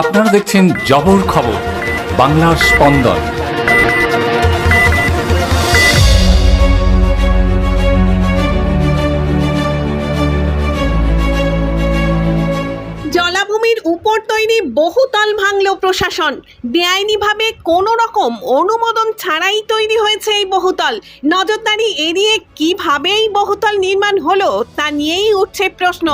আপনারা দেখছেন জবর খবর, বাংলার স্পন্দন। জলাভূমির উপর তৈরি বহুতল ভাঙল প্রশাসন। বেআইনিভাবে কোনো রকম অনুমোদন ছাড়াই তৈরি হয়েছে এই বহুতল। নজরদারি এড়িয়ে কীভাবে এই বহুতল নির্মাণ হলো, তা নিয়েই উঠছে প্রশ্ন।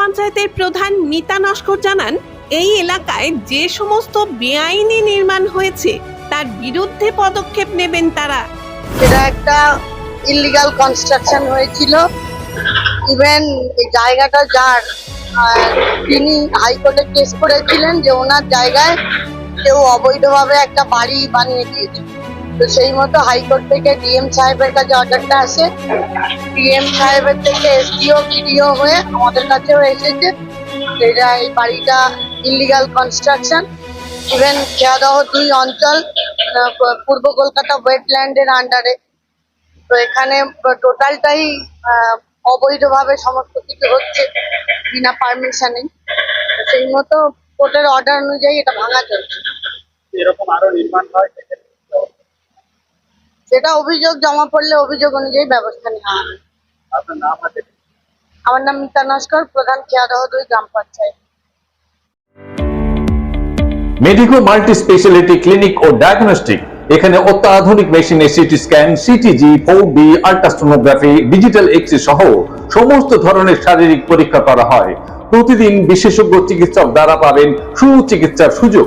পঞ্চায়েতের প্রধান মিতা নস্কর জানান, এই এলাকায় যে সমস্ত বেআইনি নির্মাণ হয়েছে, তার বিরুদ্ধে পদক্ষেপ নেবেন তারা। এটা একটা ইলিগাল কনস্ট্রাকশন হয়েছিল। ইভেন এই জায়গাটা যার তিনি হাইকোর্টে কেস করেছিলেন যে ওনার জায়গায় কেউ অবৈধভাবে একটা বাড়ি বানিয়ে দিয়েছে। তো সেই মতো হাইকোর্ট থেকে ডিএম সাহেবের কাছে অর্ডারটা আসে। ডিএম সাহেবের থেকে এসডিও, বিডিও হয়ে আমাদের কাছেও এসেছে। এটা এই বাড়িটা ইলিগাল কনস্ট্রাকশন ইভেন খেয়াদহ দুই অঞ্চল পূর্ব কলকাতা ওয়েটল্যান্ডের আন্ডারে তো এখানে টোটালটাই অবৈধভাবে সমস্ত কিছু হচ্ছে বিনা পারমিশনে সেই মতো কোর্টের অর্ডার অনুযায়ী এটা ভাঙা চলছে। এরকম আরও নির্মাণ হয় সেটা অভিযোগ জমা পড়লে অভিযোগ অনুযায়ী ব্যবস্থা নেওয়া হবে। আমার নাম মিতা নস্কর প্রধান খেয়াদহ দুই গ্রাম panchayat. Medico multi speciality clinic ও ডায়াগনস্টিক এখানে অত্যাধুনিক মেশিনে CT scan CTG four D ultrasonography digital X সহ সমস্ত ধরনের শারীরিক পরীক্ষা করা হয়। প্রতিদিন বিশেষজ্ঞ চিকিৎসক দ্বারা পাবেন সুচিকিৎসার সুযোগ।